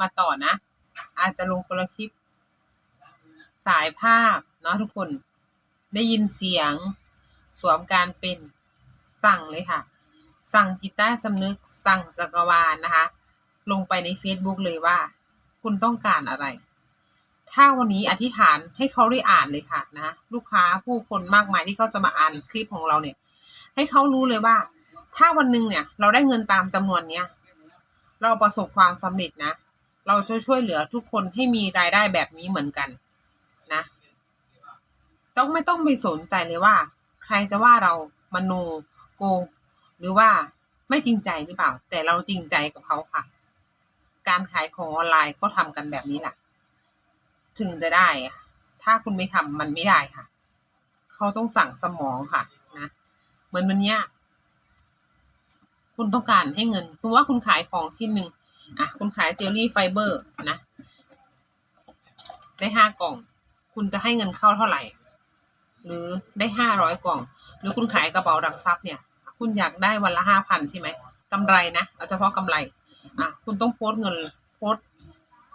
มาต่อนะ อาจจะลงคนละคลิป สายภาพเนาะทุกคน ได้ยินเสียงสวมการเป็นสั่งเลยค่ะ สั่งจิตใต้สำนึกสั่งจักรวาลนะคะ ลงไปใน Facebook เลยว่า คุณต้องการอะไร ถ้าวันนี้อธิษฐานให้เขาได้อ่านเลยค่ะนะลูกค้าผู้คนมากมายที่เขาจะมาอ่านคลิปของเราเนี่ย ให้เขารู้เลยว่า ถ้าวันหนึ่งเนี่ย เราได้เงินตามจำนวนเนี้ยเราประสบความสำเร็จนะ เราจะช่วยเหลือทุกคนให้มีรายได้แบบนี้เหมือนกันนะต้องไม่ต้องไปสนใจเลยว่า ใครจะว่าเรามโนโกงหรือว่าไม่จริงใจหรือเปล่า แต่เราจริงใจกับเขาค่ะ การขายของออนไลน์ก็ทำกันแบบนี้แหละถึงจะได้อะถ้าคุณไม่ทำมันไม่ได้ค่ะ เขาต้องสั่งสมองค่ะนะเหมือนวันเนี้ยคุณต้องการให้เงินสมมติว่าคุณขายของชิ้นหนึ่ง อะคุณขายเจลลี่ไฟเบอร์นะ ได้ห้ากล่อง คุณจะให้เงินเข้าเท่าไหร่ หรือได้ห้าร้อยกล่อง หรือคุณขายกระเป๋าดักซับเนี่ย คุณอยากได้วันละห้าพันใช่ไหมกำไรนะเอาเฉพาะกำไรอะคุณต้องโพสเงินโพส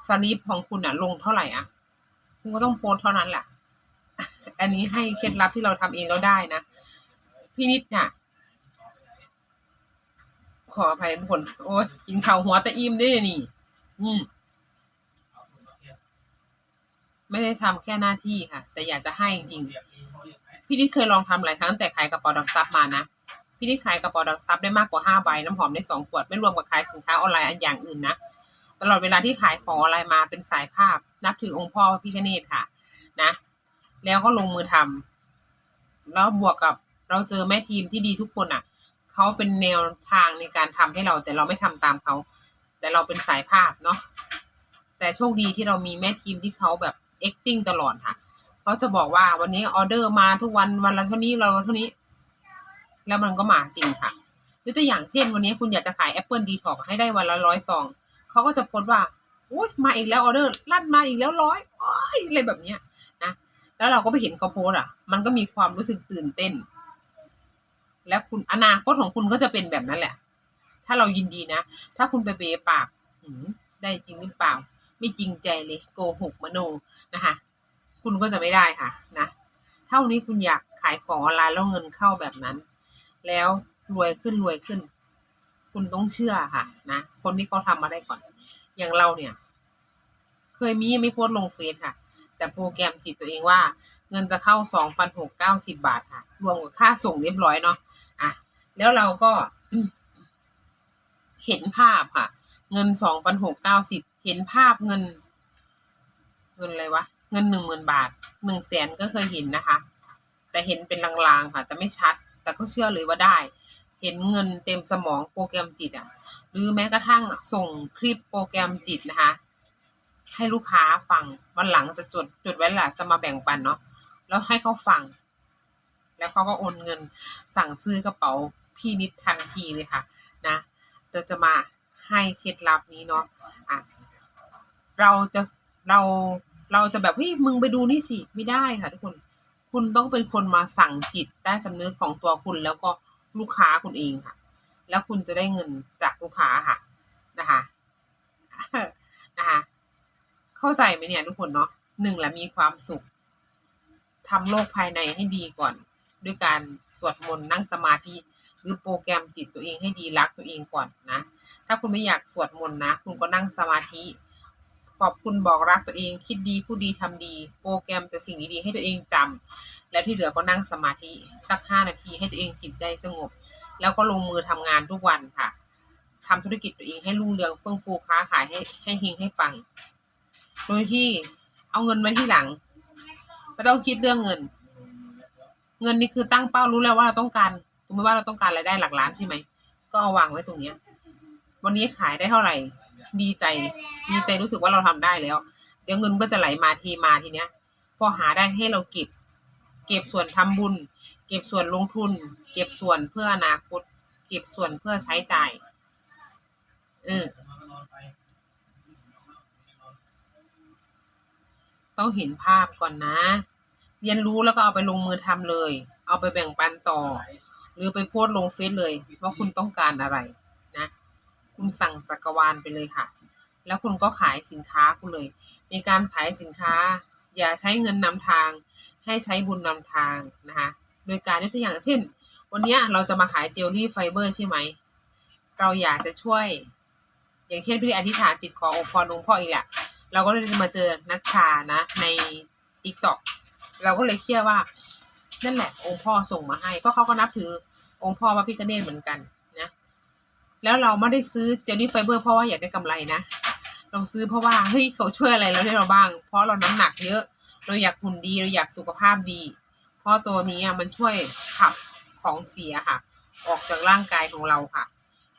สลิปของคุณอะ ลงเท่าไหร่อะ คุณก็ต้องโพสเท่านั้นแหละอันนี้ให้เคล็ดลับที่เราทำเองแล้วได้นะพี่นิดเนี่ย ขออภัยทุกคน โอ้ยกินข้าวหัวตะอิ่มได้นี่ อืมไม่ได้ทำแค่หน้าที่ค่ะ แต่อยากจะให้จริงพี่นิดเคยลองทำหลายครั้งแต่ขายกระเป๋าดักซับมานะพี่นิดขายกระเป๋าดักซับได้มากกว่าห้าใบน้ำหอมได้สองขวดไม่รวมกับขายสินค้าออนไลน์อันอย่างอื่นนะตลอดเวลาที่ขายของออนไลน์มาเป็นสายภาพ นับถือองค์พ่อพระพิฆเนศค่ะ นะ แล้วก็ลงมือทำแล้วบวกกับเราเจอแม่ทีมที่ดีทุกคนอะ เขาเป็นแนวทางในการทำให้เรา แต่เราไม่ทำตามเขาแต่เราเป็นสายภาพเนาะแต่โชคดีที่เรามีแม่ทีมที่เขาแบบ acting ตลอดค่ะเขาจะบอกว่าวันนี้ออเดอร์มาทุกวันวันละเท่านี้เราเท่านี้ แล้วมันก็มาจริงค่ะยกตัวอย่างเช่น วันนี้คุณอยากจะขาย Apple Detox ให้ได้วันละร้อยซองเขาก็จะโพสต์ว่าอุ้ยมาอีกแล้วออเดอร์ลั่นมาอีกแล้วร้อยโอ้ยอะไรแบบเนี้ยนะแล้วเราก็ไปเห็นเขาโพสต์อะ มันก็มีความรู้สึกตื่นเต้น แล้วคุณอนาคตของคุณก็จะเป็นแบบนั้นแหละ ถ้าเรายินดีนะ ถ้าคุณไปเบปากหืมได้จริงหรือเปล่า ไม่จริงใจเลยโกหกมโนนะคะ คุณก็จะไม่ได้ค่ะนะเท่านี้คุณอยากขายของออนไลน์แล้วเงินเข้าแบบนั้น แล้วรวยขึ้นรวยขึ้น คุณต้องเชื่อค่ะนะคนที่เขาทำมาได้ก่อน อย่างเราเนี่ย เคยมีไม่โพสลงเฟซค่ะ แต่โปรแกรมจิตตัวเองว่า เงินจะเข้าสองพันหกเก้าสิบาทค่ะ รวมกับค่าส่งเรียบร้อยเนาะ แล้วเราก็ เห็นภาพค่ะ เงินสองพันหกเก้าสิบเห็นภาพเงิน เงินอะไรวะ เงินหนึ่งหมื่นบาทหนึ่งแสนก็เคยเห็นนะคะ แต่เห็นเป็นลางๆค่ะ แต่ไม่ชัด แต่ก็เชื่อเลยว่าได้ เห็นเงินเต็มสมองโปรแกรมจิตอะ หรือแม้กระทั่งส่งคลิปโปรแกรมจิตนะคะ ให้ลูกค้าฟังวันหลังจะจดจดไว้แหละจะมาแบ่งปันเนาะแล้วให้เขาฟังแล้วเขาก็โอนเงินสั่งซื้อกระเป๋า พี่นิดทันทีเลยค่ะนะจะจะมาให้เคล็ดลับนี้เนาะอะเราจะเราเราจะแบบเฮ้ยมึงไปดูนี่สิไม่ได้ค่ะทุกคน คุณต้องเป็นคนมาสั่งจิตได้สำนึกของตัวคุณแล้วก็ลูกค้าคุณเองค่ะ แล้วคุณจะได้เงินจากลูกค้าค่ะนะคะนะคะเข้าใจไหมเนี่ยทุกคนเนาะหนึ่งละมีความสุขทำโลกภายในให้ดีก่อน ด้วยการสวดมนต์นั่งสมาธิ หรือโปรแกรมจิตตัวเองให้ดีรักตัวเองก่อนนะ ถ้าคุณไม่อยากสวดมนต์นะ คุณก็นั่งสมาธิ ขอบคุณบอกรักตัวเอง คิดดีพูดดีทำดี โปรแกรมแต่สิ่งดีๆให้ตัวเองจำแล้วที่เหลือก็นั่งสมาธิสักห้านาทีให้ตัวเองจิตใจสงบ แล้วก็ลงมือทำงานทุกวันค่ะทำธุรกิจตัวเองให้รุ่งเรืองเฟื่องฟูค้าขายให้ให้เฮงให้ปัง โดยที่เอาเงินไว้ที่หลังไม่ต้องคิดเรื่องเงิน เงินนี่คือตั้งเป้ารู้แล้วว่าเราต้องการ สมมติว่าเราต้องการรายได้หลักล้านใช่ไหม ก็เอาวางไว้ตรงเนี้ย วันนี้ขายได้เท่าไหร่ ดีใจ ดีใจรู้สึกว่าเราทำได้แล้ว เดี๋ยวเงินก็จะไหลมาทีมาทีเนี้ย พอหาได้ให้เราเก็บ เก็บส่วนทำบุญ เก็บส่วนลงทุน เก็บส่วนเพื่ออนาคต เก็บส่วนเพื่อใช้จ่าย เออต้องเห็นภาพก่อนนะ เรียนรู้แล้วก็เอาไปลงมือทำเลย เอาไปแบ่งปันต่อ หรือไปโพสต์ลงเฟซเลยว่าคุณต้องการอะไรนะ คุณสั่งจักรวาลไปเลยค่ะ แล้วคุณก็ขายสินค้าคุณเลย ในการขายสินค้า อย่าใช้เงินนำทาง ให้ใช้บุญนำทางนะคะโดยการยกตัวอย่างเช่น วันนี้เราจะมาขายเจลลี่ไฟเบอร์ใช่ไหม เราอยากจะช่วย อย่างเช่นพี่อธิษฐานจิตขอองค์พรองค์พ่ออีกแหละเราก็เลยมาเจอนัชชานะในติ๊กต็อกเราก็เลยเชื่อว่า นั่นแหละองค์พ่อส่งมาให้ เพราะเขาก็นับถือองค์พ่อพระพิฆเนศเหมือนกันนะ แล้วเราไม่ได้ซื้อเจลลี่ไฟเบอร์เพราะว่าอยากได้กำไรนะ เราซื้อเพราะว่าเฮ้ยเขาช่วยอะไรเราได้เราบ้าง เพราะเราน้ำหนักเยอะ เราอยากหุ่นดีเราอยากสุขภาพดี เพราะตัวนี้อะมันช่วยขับของเสียค่ะ ออกจากร่างกายของเราค่ะ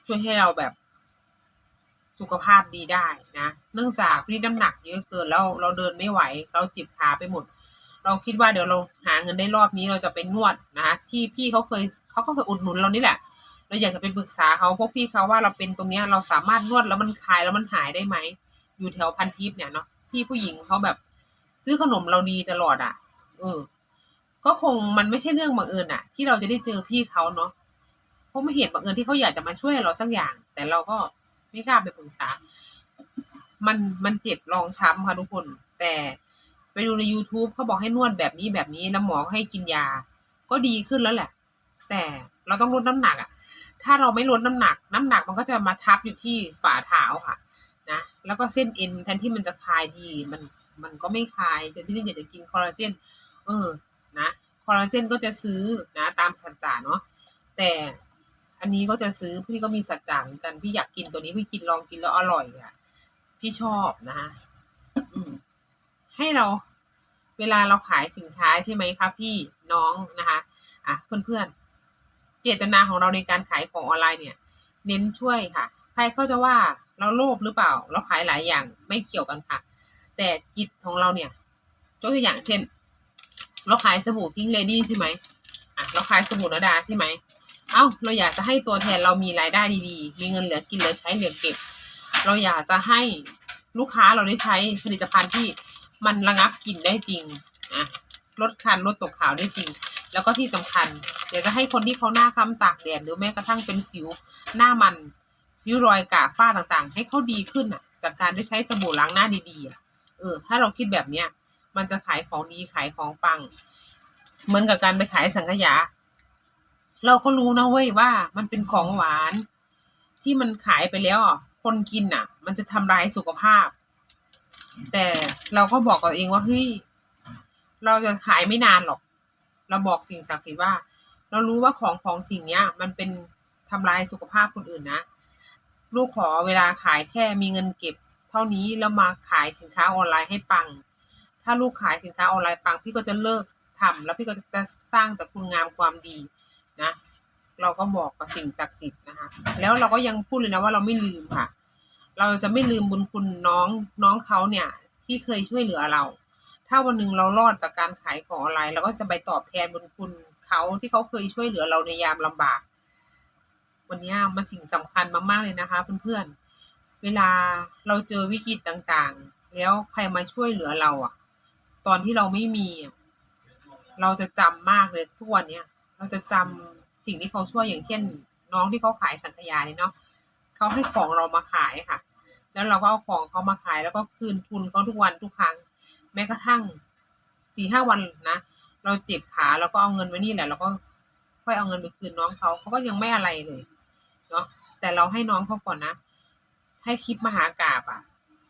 ช่วยให้เราแบบสุขภาพดีได้นะ เนื่องจากพี่น้ำหนักเยอะเกินแล้วเราเดินไม่ไหว เราจิบขาไปหมด เราคิดว่าเดี๋ยวเราหาเงินได้รอบนี้เราจะไปนวดนะคะที่พี่เขาเคยเขาก็เคยอุดหนุนเรานี่แหละ เราอยากจะไปปรึกษาเขาพวกพี่เขาว่าเราเป็นตรงเนี้ยเราสามารถนวดแล้วมันคลายแล้วมันหายได้ไหมอยู่แถวพันทิพย์เนี่ยเนาะพี่ผู้หญิงเขาแบบ ซื้อขนมเราดีตลอดอะเออก็คงมันไม่ใช่เรื่องบังเอิญอะ ที่เราจะได้เจอพี่เขาเนาะเพราะไม่เหตุบังเอิญที่เขาอยากจะมาช่วยเราสักอย่าง แต่เราก็ไม่กล้าไปปรึกษา มันมันเจ็บรองช้ำค่ะทุกคน แต่ ไปดูใน youtube เขาบอกให้นวดแบบนี้แบบนี้แล้วหมอให้กินยา ก็ดีขึ้นแล้วแหละ แต่เราต้องลดน้ำหนักอะ ถ้าเราไม่ลดน้ำหนัก น้ำหนักมันก็จะมาทับอยู่ที่ฝ่าเท้าค่ะนะแล้วก็เส้นเอ็นแทนที่มันจะคลายดีมันมันก็ไม่คลายแต่พี่ลินอยากจะกินคอลลาเจนเออนะคอลลาเจนก็จะซื้อนะตามสัจจะเนาะแต่อันนี้ก็จะซื้อพี่ก็มีสัจจะเหมือนกันพี่อยากกินตัวนี้พี่กินลองกินแล้วอร่อยอะพี่ชอบนะคะอืม ให้เราเวลาเราขายสินค้าใช่ไหมคะพี่น้องนะคะอะเพื่อนๆ เจตนาของเราในการขายของออนไลน์เนี่ย เน้นช่วยค่ะ ใครเขาจะว่าเราโลภหรือเปล่า เราขายหลายอย่างไม่เกี่ยวกันค่ะ แต่จิตของเราเนี่ยยกตัวอย่างเช่น เราขายสบู่พิงเลดี้ใช่ไหมอะเราขายสบู่นาดาใช่ไหมเอ้าเราอยากจะให้ตัวแทนเรามีรายได้ดีๆ มีเงินเหลือกินเหลือใช้เหลือเก็บ เราอยากจะให้ลูกค้าเราได้ใช้ผลิตภัณฑ์ที่ มันระงับกลิ่นได้จริงอะลดคันลดตกขาวได้จริง แล้วก็ที่สำคัญอยากจะให้คนที่เขาหน้าค้ำตากแดดหรือแม้กระทั่งเป็นสิวหน้ามันริ้วรอยกากฝ้าต่างๆ ให้เขาดีขึ้นอะ จากการได้ใช้สบู่ล้างหน้าดีๆอะเออ ถ้าเราคิดแบบเนี้ยมันจะขายของดีขายของปัง เหมือนกับการไปขายสังขยา เราก็รู้นะเว้ยว่ามันเป็นของหวาน ที่มันขายไปแล้วคนกินอะ มันจะทำลายสุขภาพ แต่เราก็บอกกับตัวเองว่าเฮ้ยเราจะขายไม่นานหรอก เราบอกสิ่งศักดิ์สิทธิ์ว่า เรารู้ว่าของของสิ่งเนี้ย มันเป็นทำลายสุขภาพคนอื่นนะ ลูกขอเวลาขายแค่มีเงินเก็บ เท่านี้แล้วมาขายสินค้าออนไลน์ให้ปัง ถ้าลูกขายสินค้าออนไลน์ปัง พี่ก็จะเลิกทำแล้วพี่ก็จะสร้างแต่คุณงามความดีนะ เราก็บอกกับสิ่งศักดิ์สิทธิ์นะคะ แล้วเราก็ยังพูดเลยนะว่าเราไม่ลืมค่ะ เราจะไม่ลืมบุญคุณน้องน้องเขาเนี่ยที่เคยช่วยเหลือเรา ถ้าวันหนึ่งเรารอดจากการขายของออนไลน์เราก็จะไปตอบแทนบุญคุณเขาที่เขาเคยช่วยเหลือเราในยามลำบาก วันนี้มันสิ่งสำคัญมากๆเลยนะคะเพื่อนๆ เวลาเราเจอวิกฤตต่างๆ แล้วใครมาช่วยเหลือเราอะ ตอนที่เราไม่มี เราจะจำมากเลยทุกวันเนี้ยเราจะจำสิ่งที่เขาช่วยอย่างเช่น น้องที่เขาขายสังขยาเนี่ยเนาะ เขาให้ของเรามาขายค่ะ แล้วเราก็เอาของเขามาขายแล้วก็คืนทุนเขาทุกวันทุกครั้ง แม้กระทั่งสี่ห้าวันนะเราเจ็บขาเราก็เอาเงินไว้นี่แหละเราก็ค่อยเอาเงินไปคืนน้องเขาเขาก็ยังไม่อะไรเลยเนาะแต่เราให้น้องเขาก่อนนะ ให้คลิปมหากราบอะ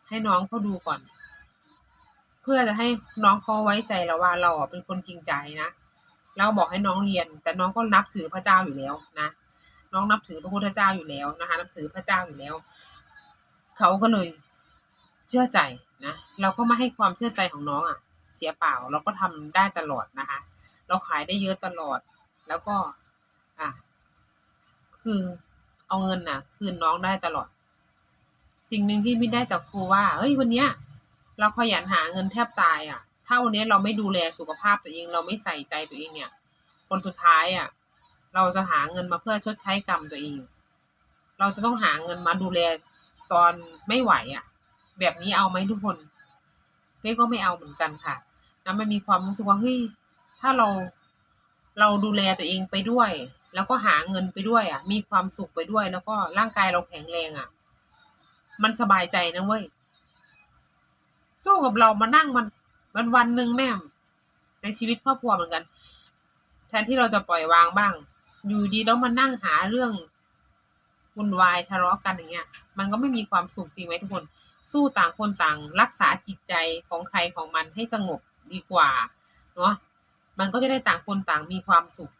ให้น้องเขาดูก่อน เพื่อจะให้น้องเขาไว้ใจเราว่าเราอะเป็นคนจริงใจนะแล้วบอกให้น้องเรียน แต่น้องก็นับถือพระเจ้าอยู่แล้วนะ น้องนับถือพระพุทธเจ้าอยู่แล้วนะคะ นับถือพระเจ้าอยู่แล้ว เขาก็เลยเชื่อใจนะ เราก็ไม่ให้ความเชื่อใจของน้องอะ เสียเปล่าเราก็ทำได้ตลอดนะคะ เราขายได้เยอะตลอด แล้วก็ อะ คือเอาเงินน่ะ คืนน้องได้ตลอด สิ่งหนึ่งที่ไม่ได้จากครูว่าเฮ้ยวันเนี้ย เราขยันหาเงินแทบตายอะ ถ้าวันนี้เราไม่ดูแลสุขภาพตัวเอง เราไม่ใส่ใจตัวเองเนี่ยคนสุดท้ายอะ เราจะหาเงินมาเพื่อชดใช้กรรมตัวเอง เราจะต้องหาเงินมาดูแลตอนไม่ไหวอะ แบบนี้เอาไหมทุกคนเป้ก็ไม่เอาเหมือนกันค่ะนะมันมีความรู้สึกว่าเฮ้ยถ้าเราเราดูแลตัวเองไปด้วย แล้วก็หาเงินไปด้วยอะ มีความสุขไปด้วย แล้วก็ร่างกายเราแข็งแรงอะ มันสบายใจนะเว้ยสู้กับเรามานั่งมันวันวันหนึ่งแม่ในชีวิตครอบครัวเหมือนกัน แทนที่เราจะปล่อยวางบ้าง อยู่ดีแล้วมานั่งหาเรื่องวุ่นวายทะเลาะกันอย่างเงี้ย มันก็ไม่มีความสุขจริงไหมทุกคน สู้ต่างคนต่างรักษาจิตใจของใครของมันให้สงบดีกว่าเนาะมันก็จะได้ต่างคนต่างมีความสุข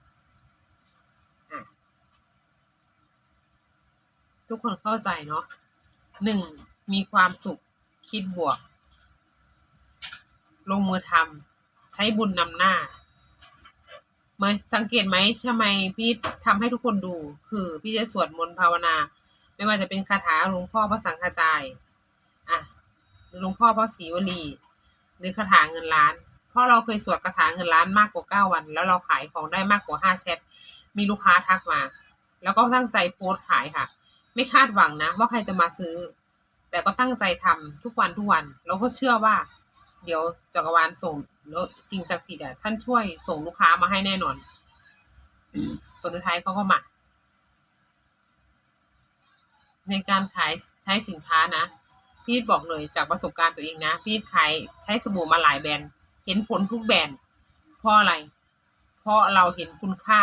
ทุกคนเข้าใจเนาะหนึ่งมีความสุขคิดบวก ลงมือทำใช้บุญนำหน้า มาสังเกตไหมทำไมพี่ทำให้ทุกคนดู คือพี่จะสวดมนต์ภาวนา ไม่ว่าจะเป็นคาถาหลวงพ่อพระสังฆจายอะหรือหลวงพ่อพระศรีวลี หรือคาถาเงินล้าน เพราะเราเคยสวดคาถาเงินล้านมากกว่าเก้าวัน แล้วเราขายของได้มากกว่าห้าแชทมีลูกค้าทักมา แล้วก็ตั้งใจโพสต์ขายค่ะ ไม่คาดหวังนะ ว่าใครจะมาซื้อ แต่ก็ตั้งใจทำทุกวันทุกวัน เราก็เชื่อว่า เดี๋ยวจักรวาลส่ง แล้วสิ่งศักดิ์สิทธิ์อะท่านช่วยส่งลูกค้ามาให้แน่นอนผลสุดท้ายเขาก็มาในการขายใช้สินค้านะ พี่บอกเลยจากประสบการณ์ตัวเองนะ พี่ขายใช้สบู่มาหลายแบรนด์เห็นผลทุกแบรนด์เพราะอะไร เพราะเราเห็นคุณค่า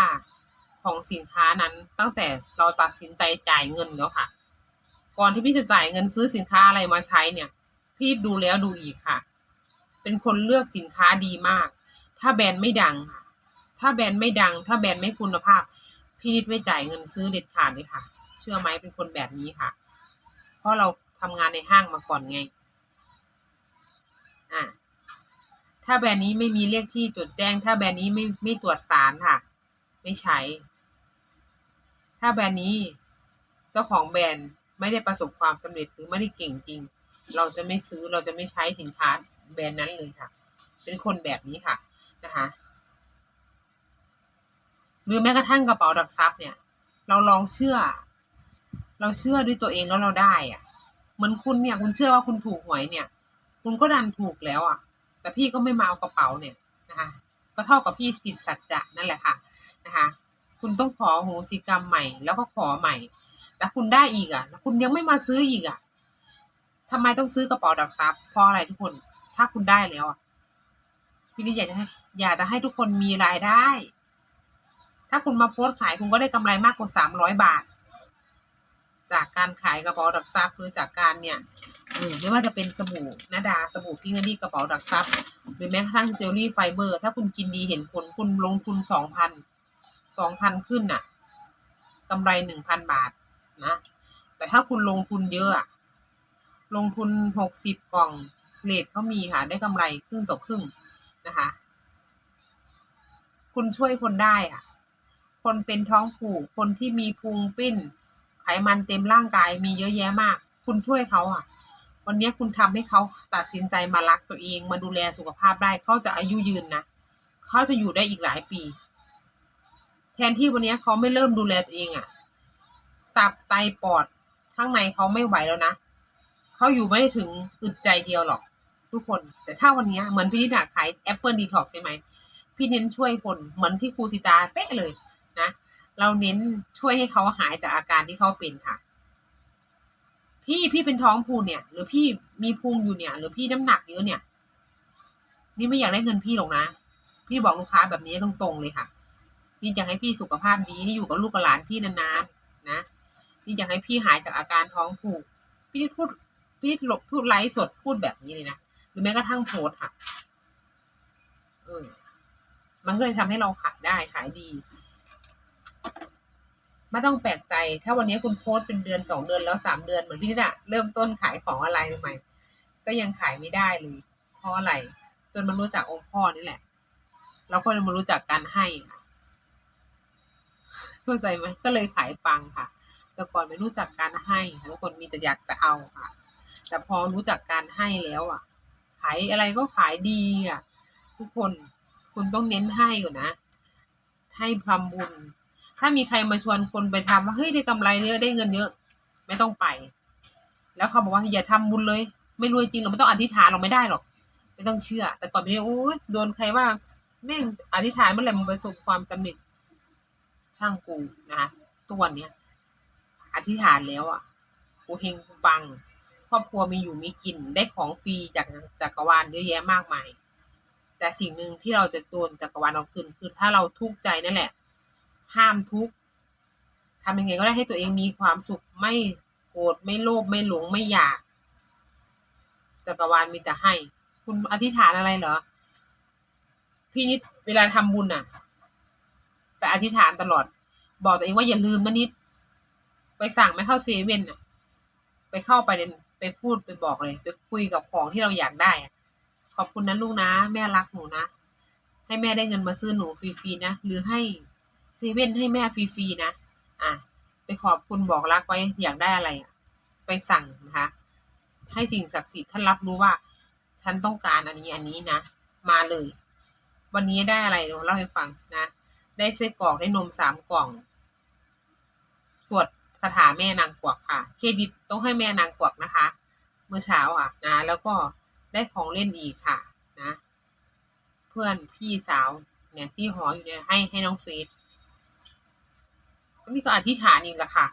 ของสินค้านั้นตั้งแต่เราตัดสินใจจ่ายเงินแล้วค่ะ ก่อนที่พี่จะจ่ายเงินซื้อสินค้าอะไรมาใช้เนี่ย พี่ดูแล้วดูอีกค่ะ เป็นคนเลือกสินค้าดีมาก ถ้าแบรนด์ไม่ดังค่ะ ถ้าแบรนด์ไม่ดัง ถ้าแบรนด์ไม่คุณภาพ พี่นิดไม่จ่ายเงินซื้อเด็ดขาดเลยค่ะ เชื่อไหมเป็นคนแบบนี้ค่ะ เพราะเราทำงานในห้างมาก่อนไง อะถ้าแบรนด์นี้ไม่มีเลขที่จดแจ้ง ถ้าแบรนด์นี้ไม่ไม่ตรวจสารค่ะ ไม่ใช้ ถ้าแบรนด์นี้เจ้าของแบรนด์ไม่ได้ประสบความสำเร็จหรือไม่ได้เก่งจริง เราจะไม่ซื้อเราจะไม่ใช้สินค้า แบรนด์นั้นเลยค่ะ เป็นคนแบบนี้ค่ะนะคะหรือแม้กระทั่งกระเป๋าดักซับเนี่ย เราลองเชื่อ เราเชื่อด้วยตัวเองแล้วเราได้อะเหมือนคุณเนี่ย คุณเชื่อว่าคุณถูกหวยเนี่ย คุณก็ดันถูกแล้วอะ แต่พี่ก็ไม่มาเอากระเป๋าเนี่ยนะคะก็เท่ากับพี่ผิดสัจจะนั่นแหละค่ะนะคะคุณต้องขอโหสิกรรมใหม่ แล้วก็ขอใหม่ แต่คุณได้อีกอะแล้วคุณยังไม่มาซื้ออีกอะทำไมต้องซื้อกระเป๋าดักซับเพราะอะไรทุกคน ถ้าคุณได้แล้วอะพี่นี่อยากจะให้อยากจะให้ทุกคนมีรายได้ ถ้าคุณมาโพสต์ขายคุณก็ได้กำไรมากกว่าสามร้อยบาท จากการขายกระเป๋าดักซับหรือจากการเนี่ยไม่ว่าจะเป็นสบู่นาดาสบู่พิงค์ดีกระเป๋าดักซับหรือแม้กระทั่งเจลลี่ไฟเบอร์ ถ้าคุณกินดีเห็นผลคุณลงทุนสองพันสองพันขึ้นน่ะกำไรหนึ่งพันบาทนะ แต่ถ้าคุณลงทุนเยอะลงทุนหกสิบกล่อง เลทเขามีค่ะ ได้กำไรครึ่งต่อครึ่งนะคะ คุณช่วยคนได้อะ คนเป็นท้องผูก คนที่มีพุงปิ้น ไขมันเต็มร่างกายมีเยอะแยะมาก คุณช่วยเขาอะ วันนี้คุณทำให้เขาตัดสินใจมารักตัวเอง มาดูแลสุขภาพได้เขาจะอายุยืนนะเขาจะอยู่ได้อีกหลายปี แทนที่วันนี้เขาไม่เริ่มดูแลตัวเองอะ ตับไตปอดข้างในเขาไม่ไหวแล้วนะ เขาอยู่ไม่ได้ถึงอึดใจเดียวหรอก ทุกคน แต่ถ้าวันนี้เหมือนพี่นิดาขายแอปเปิลดีท็อกใช่ไหม พี่เน้นช่วยคนเหมือนที่ครูสิตาเป๊ะเลยนะ เราเน้นช่วยให้เขาหายจากอาการที่เขาเป็นค่ะ พี่พี่เป็นท้องผูเนี่ย หรือพี่มีพุงอยู่เนี่ย หรือพี่น้ำหนักเยอะเนี่ย นี่ไม่อยากได้เงินพี่หรอกนะ พี่บอกลูกค้าแบบนี้ตรงๆเลยค่ะพี่อยากให้พี่สุขภาพดีให้อยู่กับลูกกับหลานพี่นานๆนะพี่อยากให้พี่หายจากอาการท้องผูกพี่พูดพี่หลบพูดไลฟ์สดพูดแบบนี้เลยนะ หรือแม้กระทั่งโพสค่ะเออมันก็เลยทำให้เราขายได้ขายดี ไม่ต้องแปลกใจ ถ้าวันนี้คุณโพสเป็นเดือนสองเดือนแล้วสามเดือนเหมือนพี่นิดอะเริ่มต้นขายของอะไรใหม่ก็ยังขายไม่ได้เลยเพราะอะไร จนมันรู้จักองค์พ่อนี่แหละ เราก็เลยมารู้จักการให้ค่ะเข้าใจไหมก็เลยขายปังค่ะ แต่ก่อนไม่รู้จักการให้ทุกคนมีแต่อยากจะเอาค่ะ แต่พอรู้จักการให้แล้วอะายอะไรก็ขายดีอะ ทุกคนคุณต้องเน้นให้ก่อนนะ ให้ทำบุญ ถ้ามีใครมาชวนคนไปทำว่าเฮ้ยได้กำไรเยอะได้เงินเยอะ ไม่ต้องไป แล้วเขาบอกว่าอย่าทำบุญเลย ไม่รวยจริงเราไม่ต้องอธิษฐานเราไม่ได้หรอก ไม่ต้องเชื่อ แต่ก่อนไปนี้โอ้ยโดนใครว่าแม่งอธิษฐานเมื่อไหร่มึงประสบความสำเร็จช่างกูนะคะทุกวันเนี้ยอธิษฐานแล้วอะกูเฮงกูปัง รอบครัวมีอยู่มีกินได้ของฟรีจากจักรวาลเยอะแยะมากมาย แต่สิ่งหนึ่งที่เราจะโดนจักรวาลเอาคืนคือถ้าเราทุกข์ใจนั่นแหละ ห้ามทุกข์ทำยังไงก็ได้ให้ตัวเองมีความสุขไม่โกรธไม่โลภไม่หลงไม่อยาก จักรวาลมีแต่ให้ คุณอธิษฐานอะไรเหรอ พี่นิดเวลาทำบุญอะไปอธิษฐานตลอด บอกตัวเองว่าอย่าลืมนะนิด ไปสั่งไม่เข้าเซเว่นอะไปเข้าไปเน ไปพูดไปบอกเลย ไปคุยกับของที่เราอยากได้ขอบคุณนะลูกนะ แม่รักหนูนะ ให้แม่ได้เงินมาซื้อหนูฟรีๆนะ หรือให้เซเว่นให้แม่ฟรีๆนะ อะ ไปขอบคุณบอกรักไว้อยากได้อะไรอะ ไปสั่งนะคะ ให้สิ่งศักดิ์สิทธิ์ท่านรับรู้ว่า ฉันต้องการอันนี้อันนี้นะ มาเลย วันนี้ได้อะไรเล่าให้ฟังนะ ได้ไส้กรอกได้นมสามกล่อง สวด คาถาแม่นางกวักค่ะ เครดิตต้องให้แม่นางกวักนะคะ เมื่อเช้าอะนะ แล้วก็ได้ของเล่นอีกค่ะนะ เพื่อนพี่สาวเนี่ยที่หออยู่เนี่ยให้ให้น้องเฟสก็นี่ก็อธิษฐานอีกและค่ะ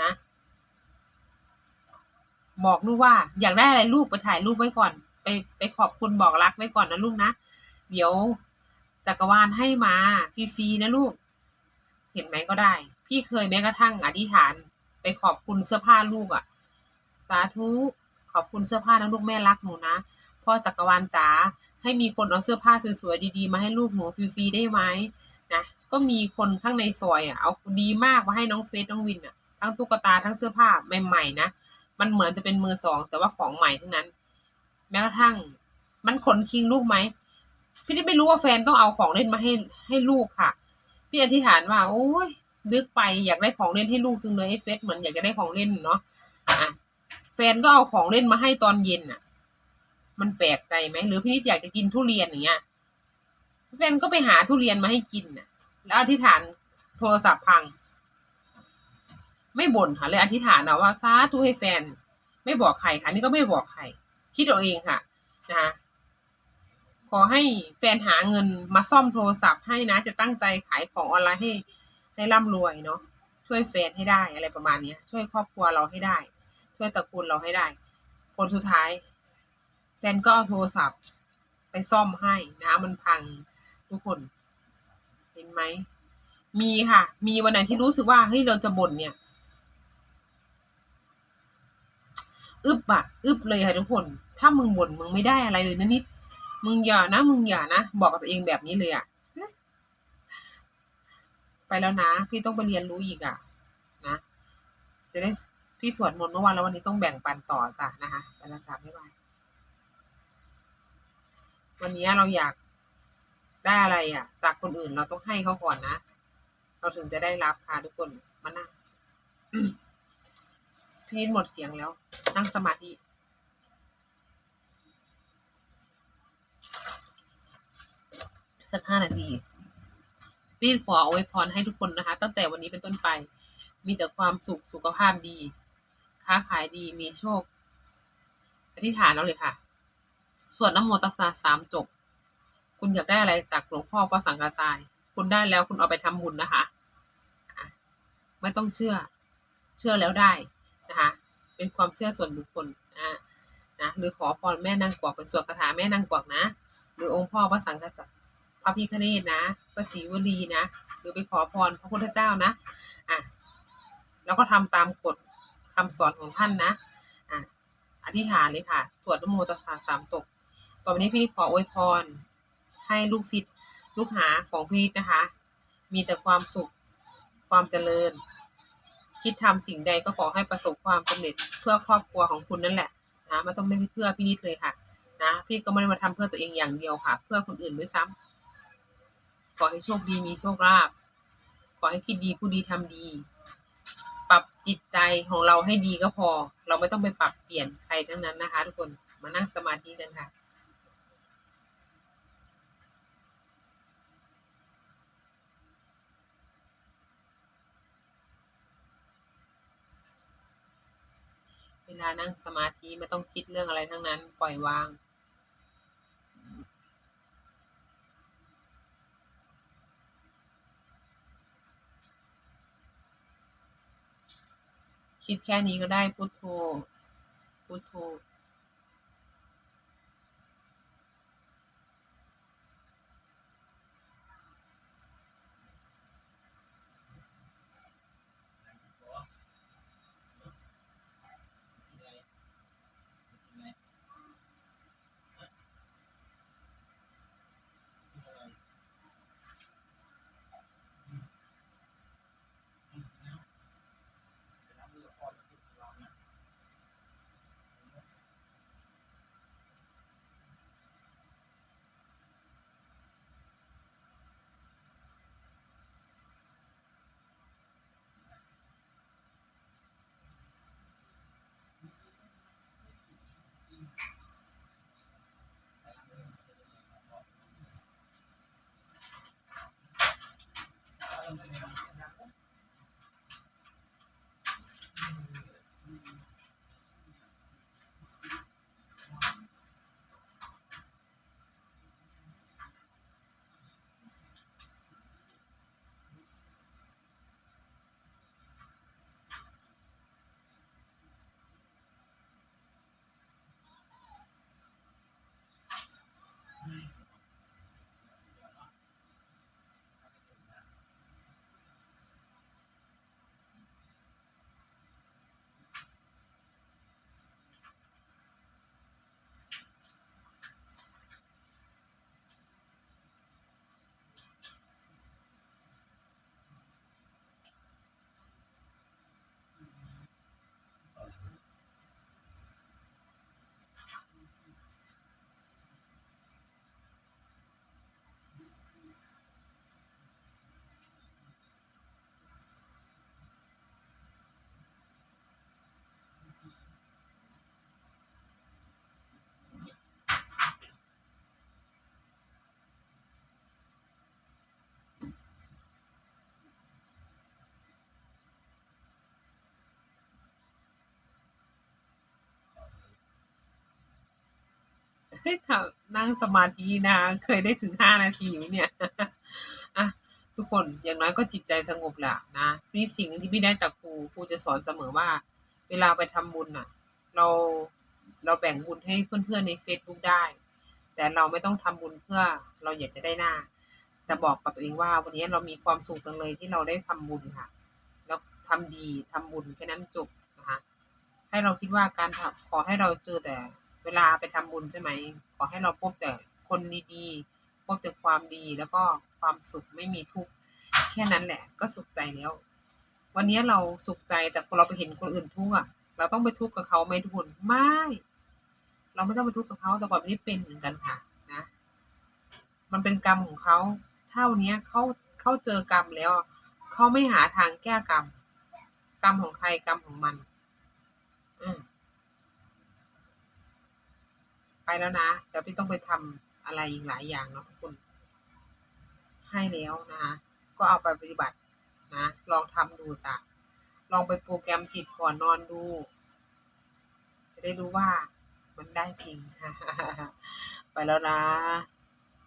นะ บอกลูกว่า อยากได้อะไรลูกไปถ่ายรูปไว้ก่อน ไปไปขอบคุณบอกรักไว้ก่อนนะลูกนะเดี๋ยวจักรวาลให้มาฟรีๆนะลูก เห็นไหมก็ได้ พี่เคยแม้กระทั่งอธิษฐาน ขอบคุณเสื้อผ้าลูกอะ่ะ สาธุขอบคุณเสื้อผ้านะลูกแม่รักหนูนะพ่อจักรวาลจ๋าให้มีคนเอาเสื้อผ้าสวยๆดีๆมาให้ลูกหนูฟรีๆได้ไหมนะก็มีคนข้างในซอยอะ่ะเอาดีมากมาให้น้องเฟสน้องวินอะ่ะทั้งตุ๊กตาทั้งเสื้อผ้าใหม่ๆนะมันเหมือนจะเป็นมือสองแต่ว่าของใหม่ทั้งนั้น แม้กระทั่ง มันขนคิงลูกไหมพี่นี่ไม่รู้ว่าแฟนต้องเอาของเล่นมาให้ให้ลูกค่ะ พี่อธิษฐานว่า โอ้ย นึกไปอยากได้ของเล่นให้ลูกจึงเลยไอ้เฟสเหมือนอยากจะได้ของเล่นเนาะอะแฟนก็เอาของเล่นมาให้ตอนเย็นอะ มันแปลกใจไหมหรือพี่นิดอยากจะกินทุเรียนอย่างเงี้ยแฟนก็ไปหาทุเรียนมาให้กินน่ะ แล้วอธิษฐานโทรศัพท์พัง ไม่บ่นค่ะเลยอธิษฐานนะว่าสาธุให้แฟน ไม่บอกใครค่ะนี่ก็ไม่บอกใครคิดเอาเองค่ะนะคะขอให้แฟนหาเงินมาซ่อมโทรศัพท์ให้นะ จะตั้งใจขายของออนไลน์ให้ ได้ร่ำรวยเนาะช่วยแฟนให้ได้อะไรประมาณนี้ช่วยครอบครัวเราให้ได้ ช่วยตระกูลเราให้ได้ ผลสุดท้าย แฟนก็เอาโทรศัพท์ ไปซ่อมให้นะมันพังทุกคนเห็นไหมมีค่ะ มีวันไหนที่รู้สึกว่าเฮ้ยเราจะบ่นเนี่ยอึบอะอึบเลยค่ะทุกคน ถ้ามึงบ่นมึงไม่ได้อะไรเลยนะนิด มึงอย่านะ มึงอย่านะ บอกกับตัวเองแบบนี้เลยอะ ไปแล้วนะ พี่ต้องไปเรียนรู้อีกอะนะ จะได้พี่สวดมนต์เมื่อวานแล้ววันนี้ต้องแบ่งปันต่อจ้ะนะคะไปแล้วจ้ะไม่ไหววันนี้เราอยากได้อะไรอะ จากคนอื่นเราต้องให้เขาก่อนนะ เราถึงจะได้รับค่ะทุกคนมานั่งพี่หมดเสียงแล้ว นั่งสมาธิสักห้านาที พี่ขออวยพรให้ทุกคนนะคะ ตั้งแต่วันนี้เป็นต้นไป มีแต่ความสุขสุขภาพดี ค้าขายดีมีโชคอธิษฐานแล้วเลยค่ะสวดน้ำโมตัสสะสามจบ คุณอยากได้อะไรจากหลวงพ่อพระสังฆาจาย คุณได้แล้วคุณเอาไปทำบุญนะคะ ไม่ต้องเชื่อ เชื่อแล้วได้นะคะ เป็นความเชื่อส่วนบุคคลนะนะหรือขอพรแม่นางกวักไปสวดคาถาแม่นางกวักนะ หรือองค์พ่อพระสังฆาจาร พระพิฆเนศนะพระศรีวลีนะ หรือไปขอพรพระพุทธเจ้านะอะแล้วก็ทำตามกฎคำสอนของท่านนะอะอธิษฐานเลยค่ะสวดนโมตัสสะสามจบต่อไปนี้พี่ขออวยพร ให้ลูกศิษย์ลูกหาของพี่นิดนะคะ มีแต่ความสุขความเจริญ คิดทำสิ่งใดก็ขอให้ประสบความสำเร็จเพื่อครอบครัวของคุณนั่นแหละนะไม่ต้องไม่เพื่อพี่นิดเลยค่ะ นะ พี่ก็ไม่ได้มาทำเพื่อตัวเองอย่างเดียวค่ะ เพื่อคนอื่นด้วยซ้ำ ขอให้โชคดีมีโชคลาภขอให้คิดดีผู้ดีทำดี ปรับจิตใจของเราให้ดีก็พอ เราไม่ต้องไปปรับเปลี่ยนใครทั้งนั้นนะคะ ทุกคนมานั่งสมาธิกันค่ะเวลานั่งสมาธิไม่ต้องคิดเรื่องอะไรทั้งนั้น ปล่อยวาง คิดแค่นี้ก็ได้พุโทโธพุทโธ เฮ้ยถ้านั่งสมาธินะคะเคยได้ถึงห้านาทีไหมเนี่ยอะทุกคนอย่างน้อยก็จิตใจสงบแหละนะนี่สิ่งหนึ่งที่พี่ได้จากครูครูจะสอนเสมอว่า เวลาไปทำบุญน่ะ เราเราแบ่งบุญให้เพื่อนๆใน Facebook ได้ แต่เราไม่ต้องทำบุญเพื่อเราอยากจะได้หน้า แต่บอกกับตัวเองว่า วันนี้เรามีความสุขจังเลยที่เราได้ทำบุญค่ะ แล้วทำดีทำบุญแค่นั้นจบนะคะให้เราคิดว่าการขอให้เราเจอแต่ เวลาไปทำบุญใช่ไหม ขอให้เราพบแต่คนดีๆ พบแต่ความดีแล้วก็ความสุขไม่มีทุกข์แค่นั้นแหละ ก็สุขใจแล้ว วันนี้เราสุขใจแต่พอเราไปเห็นคนอื่นทุกข์อะ เราต้องไปทุกข์กับเขาไหมทุกคนไม่ เราไม่ต้องไปทุกข์กับเขาแต่ก่อนนี้เป็นเหมือนกันค่ะนะ มันเป็นกรรมของเขาเท่านี้เขาเขาเจอกรรมแล้วเขาไม่หาทางแก้กรรม กรรมของใครกรรมของมัน อืม ไปแล้วนะเดี๋ยวพี่ต้องไปทำอะไรอีกหลายอย่างเนาะทุกคนให้แล้วนะคะก็เอาไปปฏิบัตินะลองทำดูจ้ะลองไปโปรแกรมจิตก่อนนอนดู จะได้รู้ว่ามันได้จริง ไปแล้วนะ